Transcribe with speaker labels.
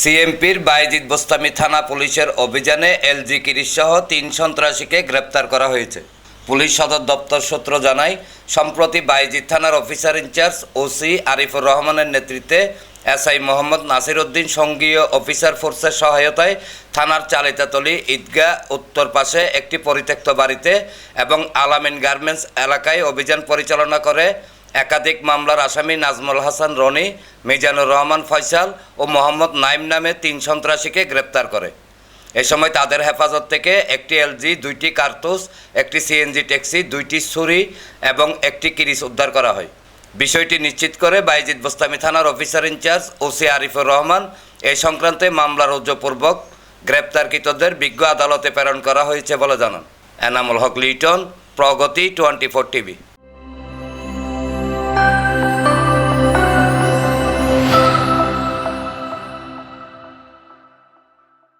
Speaker 1: সিএমপির বাইজিদ বোস্তামি থানা পুলিশের অভিযানে এলজি কিরিশ সহ তিন সন্ত্রাসীকে গ্রেপ্তার করা হয়েছে। পুলিশ সদর দপ্তর সূত্র জানায়, সম্প্রতি বাইজিদ থানার অফিসার ইনচার্জ ওসি আরিফুর রহমানের নেতৃত্বে এসআই মোহাম্মদ নাসির উদ্দিন সঙ্গীয় অফিসার ফোর্সের সহায়তায় থানার চালিতাতলি ঈদগাহ উত্তর পাশে একটি পরিত্যক্ত বাড়িতে এবং আলামিন গার্মেন্টস এলাকায় অভিযান পরিচালনা করে একাধিক মামলার আসামি নাজমুল হাসান, রনি, মিজানুর রহমান ফয়সাল ও মোহাম্মদ নাইম নামে তিন সন্ত্রাসীকে গ্রেপ্তার করে। এ সময় তাদের হেফাজত থেকে একটি এলজি, দুইটি কার্তুস একটি সিএনজি ট্যাক্সি, দুইটি ছুরি এবং একটি কিরিস উদ্ধার করা হয়। বিষয়টি নিশ্চিত করে বাইজিদ বোস্তামি থানার officer in charge OC Arifur Rahman এই সংক্রান্তে মামলা রুজুপূর্বক গ্রেপ্তারকৃতদের বিজ্ঞ আদালতে প্রেরণ করা হয়েছে বলে জানান। Enamul Haque Liton, Pragati twenty four TV.